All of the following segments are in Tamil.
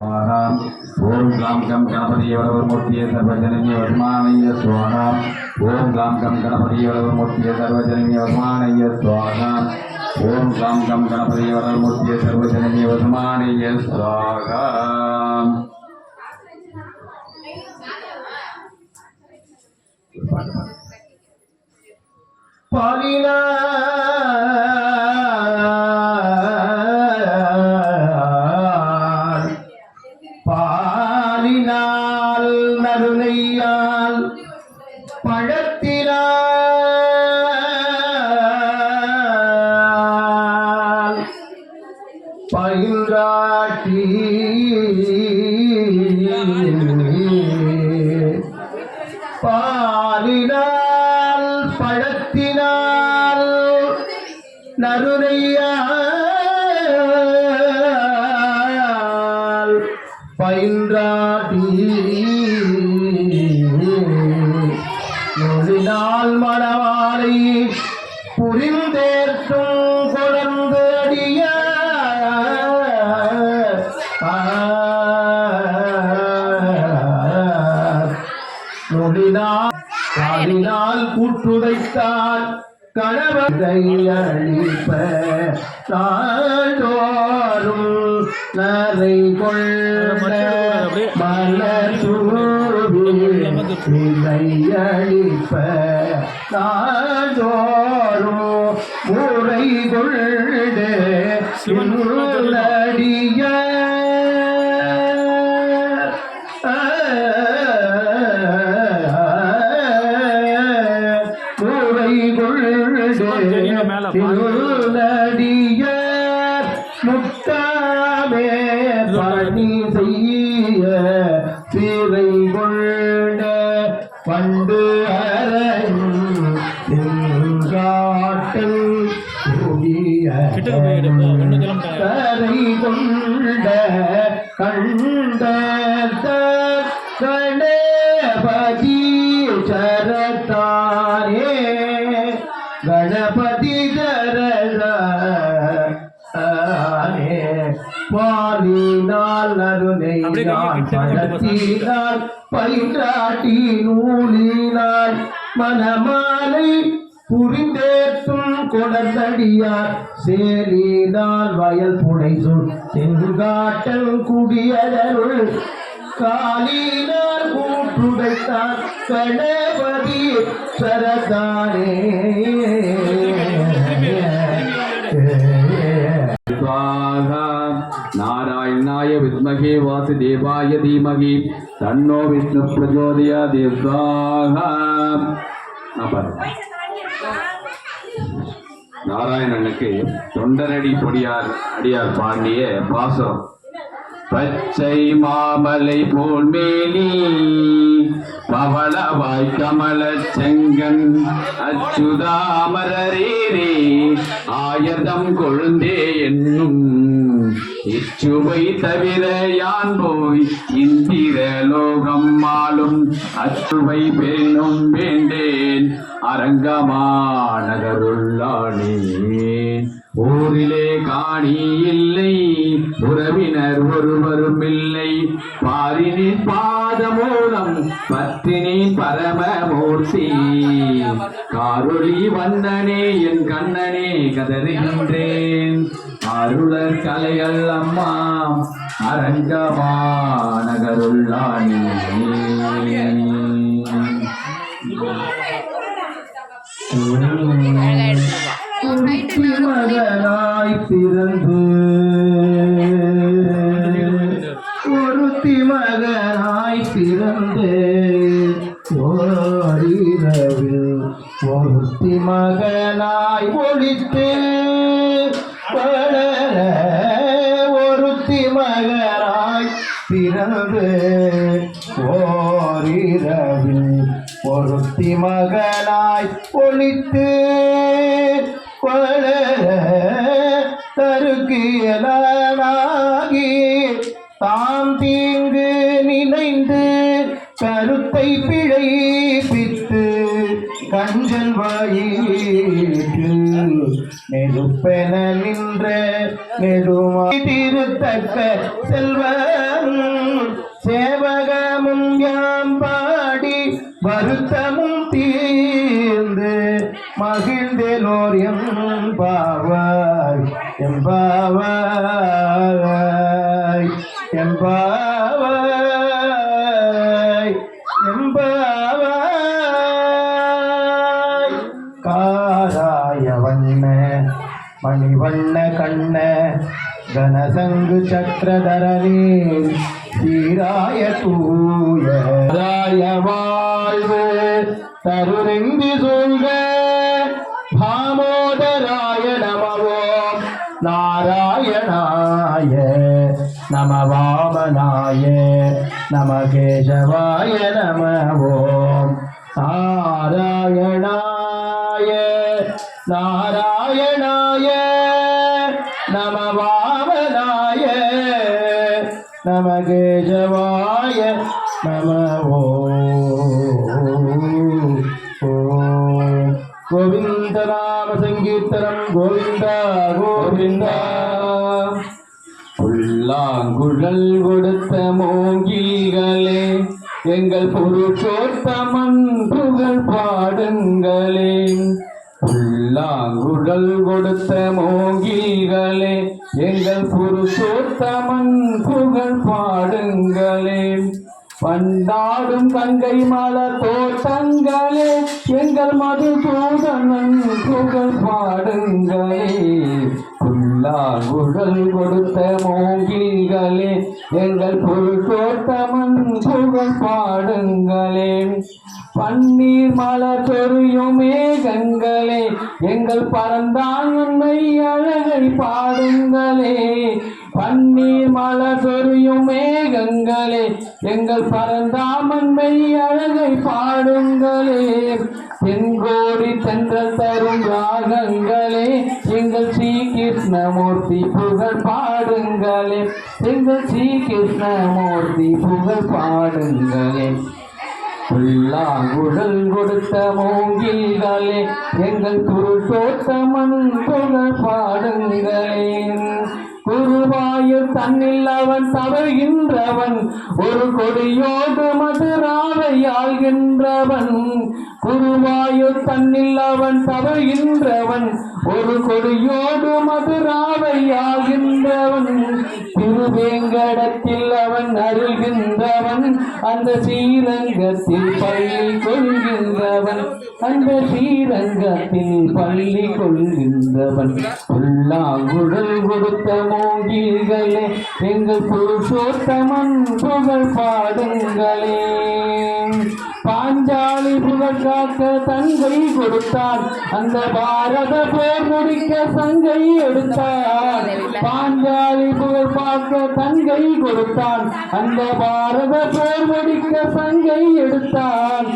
ஓம் காம் கம் கணபதியவரவர்மூர்த்திய சர்வஜனனிய வருமானய சுவாகா. ஓம் காம் கம் கணபதியவரவர்மூர்த்திய சர்வஜனனிய வருமானய சுவாகா. ஓம் காம் கம் கணபதியவரவர்மூர்த்திய சர்வஜனனிய வருமானய சுவாகா. பாலிலா பயின்றாட்டி பாலினால் பழத்தினால் நறுனையால் பயின்றாட்டி. நொடினால் காலினால் கூட்டுடைத்தார் கணவரை அழிப்ப நாள்தோறும் நரை கொள்ள மலர் தூவி அழிப்ப நாள்தோறும் முறை கொண்டு முத்தாமே பணி செய்ய சிறை பழகினார் பயின்றாட்டி நூலினார் மனமாலை புரிந்தேற்றும் கொடத்தடியார் சேரினால் வயல் புடைசூர் சென்று காட்டல் குடியருள் காலினார் கூற்றுடைத்தார் கணபதி சரதானே. சுவாகா நாராயணாய வித்மகே வாசுதேவாய தீமகி. தன்னோ விஷ்ணு பிரஜோதயா தேவாக நாராயணனுக்கு தொண்டரடி பொடியார் அடியார் பாண்டிய பாசம் பச்சை மாமலை போல் மேலி. பவளவாய் கமல செங்கன். அச்சுதாமரே ஆயதம் கொழுந்தே என்னும் இச்சுவை தவிர யான் போய்? இந்திர லோகம் மாலும் அச்சுவை பேணும் வேண்டேன். அரங்கமாநகருள்ளானே. ஊரிலே காணி இல்லை உறவினர் ஒருவரும் இல்லை. பாரினின் பாதமூலம் பத்தினி பரமமூர்த்தி. காரொளி வந்தனே என் கண்ணனே கதறுகின்றேன் அருளர் கலைகள் அம்மா அரங்கமா நகருள்ளானே மகனாய் பிறந்து ஒருத்தி மகனாய் பிறந்து ஓரிரவில் ஒருத்தி மகனாய் ஒழித்து மகனாய் ஓரிரவில் பொருத்தி மகனாய் ஒழித்து கொள தருக்கியலாகி தாம் தீங்கு நினைந்து கருத்தை பிழைப்பித்து கஞ்சன் வாயிற்று நெருப்பென நின்ற நெடுமாதி தக்க செல்வரும் சேவகமும் யாம் பாடி வருத்தமும் தீர்ந்து மகிழ்ந்தேலோர் எம் பாவாய் எம்பாவாய் எம்பாவாய் எம்பாவாய் காராய வண்ண மணிவண்ண கண்ண கனசங்கு சக்கரதரனே சீராய தூய. வாழ்வு தருநெந்தி சொல்க. பாமோதராய நமவோ நாராயணாய நம வாமனாய நம கேசவாய நம நாராயணாய நாராயணாய நம வாமனாய நம கேசவாய நம ஓம் கோவிந்த நாம சங்கீர்த்தனம் கோவிந்தா. கோவிந்தா புல்லாங்குழல் கொடுத்த மோங்கிகளே எங்கள் புருஷோத்தமன் புகழ் பாடுங்களே. புல்லாங்குழல் கொடுத்த மோங்கில்களே எங்கள் புருஷோத்தமன் புகழ் பாடுங்களே. பண்டாடும் கங்கை மலர் தோட்டங்களே எங்கள் மதுசூதனன் புகழ் பாடுங்களே. புல்லாங்குழல் கொடுத்த மோங்கில்களே எங்கள் பொருட்கோட்டமன் புகழ் பாடுங்களே. பன்னீர் மலர் சொரியும் மேகங்களே எங்கள் பரந்தான் உண்மை அழகை பாடுங்களே. பன்னீர் மலர் சொரியும் மேகங்களே எங்கள் பரந்தாமன்மை அழகை பாடுங்களே. தென்கோடி தென்றல் தரும் ராகங்களே எங்கள் ஸ்ரீ கிருஷ்ணமூர்த்தி புகழ் பாடுங்களே. எங்கள் ஸ்ரீ கிருஷ்ணமூர்த்தி புகழ் பாடுங்களே. புல்லாங்குழல் கொடுத்த மூங்கில்களே எங்கள் குரு புருஷோத்தமன் புகழ் பாடுங்களே. குருவாயில் தன்னில் அவன் தவழ்கின்றவன் ஒரு கொடியோடு மதுராவை ஆள்கின்றவன் குருவாயில் தன்னில் அவன் தவழ்கின்றவன் ஒரு கொடியோடு மதுராவை ஆகின்றவன் திருவேங்கடத்தில் அவன் அருள்கின்றவன் அந்த ஸ்ரீரங்கத்தில் பள்ளி கொள்கின்றவன் ஸ்ரீரங்கத்தில் பள்ளி கொள்கின்றவன். புல்லாங்குழல் கொடுத்த மூங்கில்களே எங்கள் புருஷோத்தமன் புகழ் பாடுங்களே. பாஞ்சாலி புகழ் காக்க தங்கை கொடுத்தார். அந்த பாரத போர் முடிக்க சங்கை எடுத்தார். பாஞ்சாலி புகழ் பார்க்க தங்கை கொடுத்தான் அந்த பாரத போர் முடிக்க சங்கை எடுத்தான்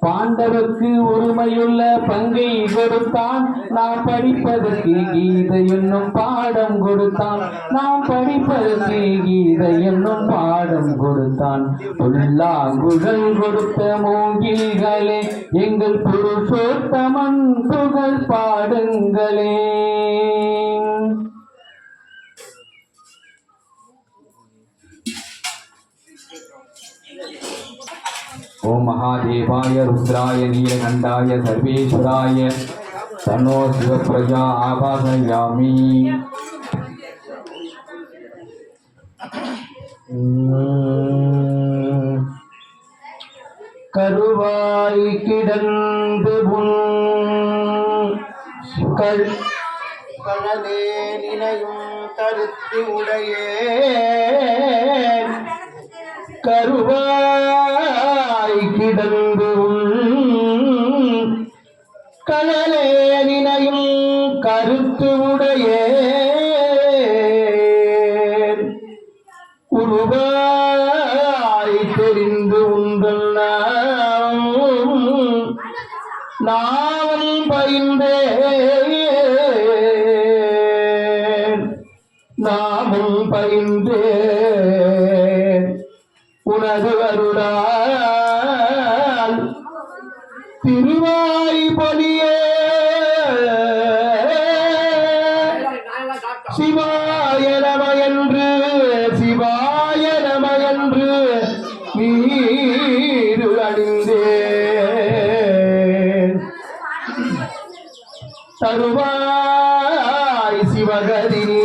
பாண்டவர்க்கு ஒருமையுள்ள பங்கை கொடுத்தான் நாம் படிப்பதற்கு கீதை என்னும் பாடம் கொடுத்தான். நாம் படிப்பதற்கு கீதை என்னும் பாடம் கொடுத்தான். புல்லாங்குழல் கொடுத்த மூங்கில்களே எங்கள் புருஷோத்தமன் புகழ் பாடுங்களே. ஓம் மகாதேவாய ருத்ராய நீலகண்டாய சர்வேஸ்வராய தன்னோ சிவப்பிரஜா ஆபாசயாமி. கருவாய் கிடந்து உன் கள் நினையும் கருத்து உடையே கருவாய் கிடந்து கனலே நினையும் கருத்து உடைய உருவாய் தெரிந்து உங்கள் நான் உனது வருடால் திருவாய் பொலியே சிவாய நம சிவாய நம என்று நீரு அணிந்தேன். தருவாய் சிவகதி நீ